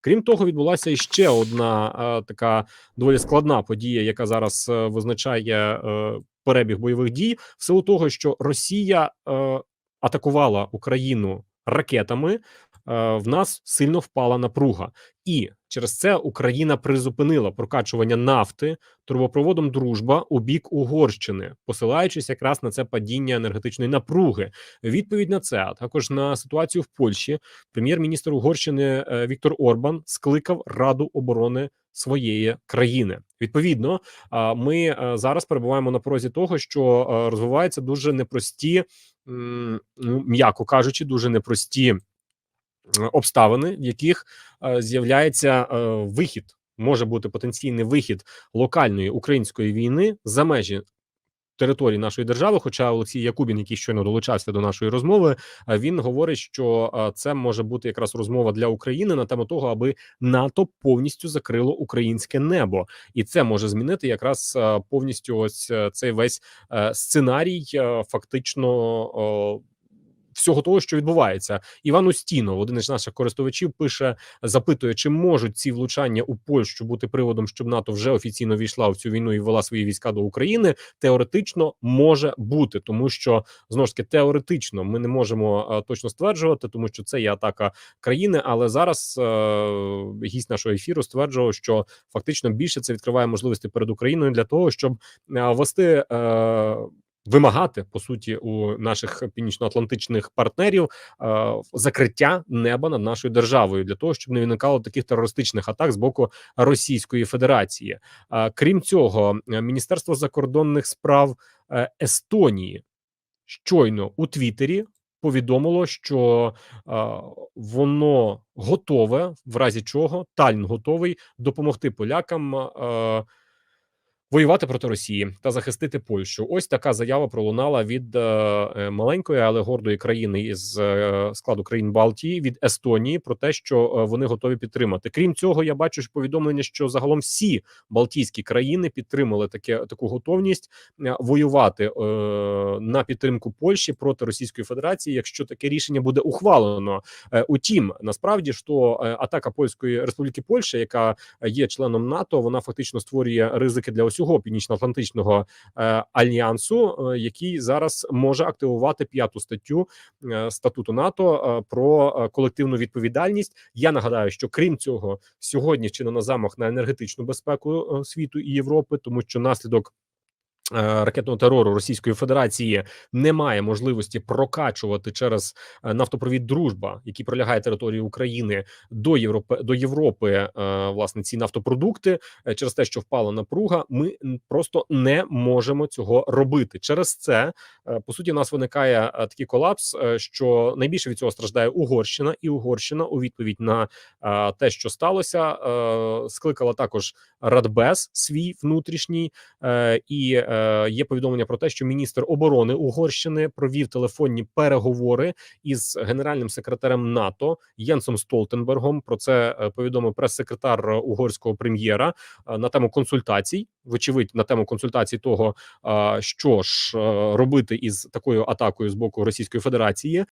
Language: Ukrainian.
Крім того, відбулася ще одна е, така доволі складна подія, яка зараз е, визначає е, перебіг бойових дій, в силу того, що Росія е, атакувала Україну ракетами. Е, В нас сильно впала напруга, і через це Україна призупинила прокачування нафти трубопроводом Дружба у бік Угорщини, посилаючись якраз на це падіння енергетичної напруги. Відповідь на це, а також на ситуацію в Польщі, прем'єр-міністр Угорщини е, Віктор Орбан скликав Раду оборони своєї країни. Відповідно, ми е, зараз перебуваємо на порозі того, що розвиваються дуже непрості, ну м'яко кажучи, дуже непрості обставини, в яких е, з'являється е, вихід. Може бути потенційний вихід локальної української війни за межі території нашої держави. Хоча Олексій Якубін, який щойно долучався до нашої розмови, е, він говорить, що е, це може бути якраз розмова для України на тему того, аби НАТО повністю закрило українське небо, і це може змінити якраз е, повністю ось е, цей весь е, сценарій, е, фактично. Всього того, що відбувається, Іван Устінов, один із наших користувачів, пише, запитує, чи можуть ці влучання у Польщу бути приводом, щоб НАТО вже офіційно війшла в цю війну і ввела свої війська до України. Теоретично може бути, тому що знову ж таки теоретично ми не можемо е, точно стверджувати, тому що це є атака країни. Але зараз е, гість нашого ефіру стверджував, що фактично більше це відкриває можливості перед Україною для того, щоб е, вести. Е, Вимагати по суті у наших північно-атлантичних партнерів е, закриття неба над нашою державою для того, щоб не виникало таких терористичних атак з боку Російської Федерації. Е, крім цього, е, Міністерство закордонних справ е, Естонії щойно у Твіттері повідомило, що е, воно готове, в разі чого Талін готовий допомогти полякам. Е, Воювати проти Росії та захистити Польщу. Ось така заява пролунала від е, е, маленької, але гордої країни із е, складу країн Балтії від Естонії про те, що вони готові підтримати. Крім цього, я бачу повідомлення, що загалом всі Балтійські країни підтримали таке таку готовність воювати на підтримку Польщі проти Російської Федерації, якщо таке рішення буде ухвалено. Утім, насправді е, атака польської республіки Польща, яка є членом НАТО, вона фактично створює ризики для усього північно-атлантичного е, альянсу, е, який зараз може активувати п'яту статтю е, статуту НАТО про колективну відповідальність. Я нагадаю, що крім цього, сьогодні вчинено замах на енергетичну безпеку світу і Європи, тому що наслідок. Е, Ракетного терору Російської Федерації немає можливості прокачувати через е, нафтопровід Дружба, який пролягає територію України до Європи до Європи. е, Власне, ці нафтопродукти через те, що впала напруга, ми просто не можемо цього робити. Через це по суті у нас виникає такий колапс, що найбільше від цього страждає Угорщина, і Угорщина у відповідь на те, що сталося, скликала також Радбез свій внутрішній, і є повідомлення про те, що міністр оборони Угорщини провів телефонні переговори із генеральним секретарем НАТО Єнсом Столтенбергом. Про це е, повідомив прес-секретар е, угорського прем'єра е, на тему консультацій. Вочевидь, на тему консультацій того, е, що ж е, робити із такою атакою з боку Російської Федерації.